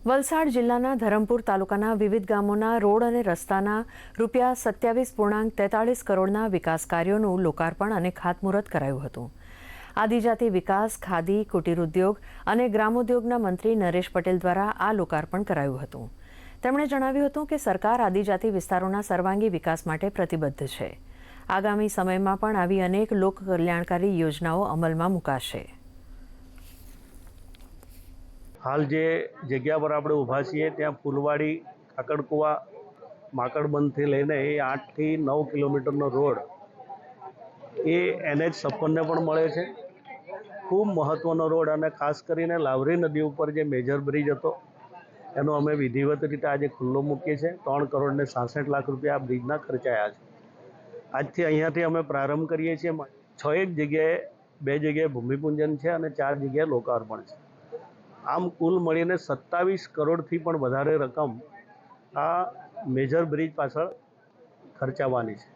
વલસાડ જિલ્લાના ધરમપુર તાલુકાના વિવિધ ગામોના રોડ અને રસ્તાના રૂપિયા સત્યાવીસ પૂર્ણાંક તેતાળીસ કરોડના વિકાસ કાર્યોનું લોકાર્પણ અને ખાતમુહૂર્ત કરાયું હતું. આદિજાતિ વિકાસ, ખાદી કુટીર ઉદ્યોગ અને ગ્રામોદ્યોગના મંત્રી નરેશ પટેલ દ્વારા આ લોકાર્પણ કરાયું હતું. તેમણે જણાવ્યું હતું કે સરકાર આદિજાતિ વિસ્તારોના સર્વાંગી વિકાસ માટે પ્રતિબદ્ધ છે. આગામી સમયમાં પણ આવી અનેક લોકકલ્યાણકારી યોજનાઓ અમલમાં મુકાશે. હાલ જે જગ્યા પર આપણે ઊભા છીએ, ત્યાં ફૂલવાડી, કાકડકુવા, માકડબંધથી લઈને એ આઠથી નવ કિલોમીટરનો રોડ, એ એનએચ છપ્પનને પણ મળે છે. ખૂબ મહત્ત્વનો રોડ અને ખાસ કરીને લાવરી નદી ઉપર જે મેજર બ્રિજ હતો, એનો અમે વિધિવત રીતે આજે ખુલ્લો મૂકીએ છીએ. ત્રણ કરોડને સાસઠ લાખ રૂપિયા આ બ્રિજના ખર્ચાયા છે. આજથી અહીંયાથી અમે પ્રારંભ કરીએ છીએ. છ એક જગ્યાએ, બે જગ્યાએ ભૂમિપૂજન છે અને ચાર જગ્યાએ લોકાર્પણ છે. આમ કુલ મળીને સત્તાવીસ કરોડથી પણ વધારે રકમ આ મેજર બ્રિજ પાછળ ખર્ચાવાની છે.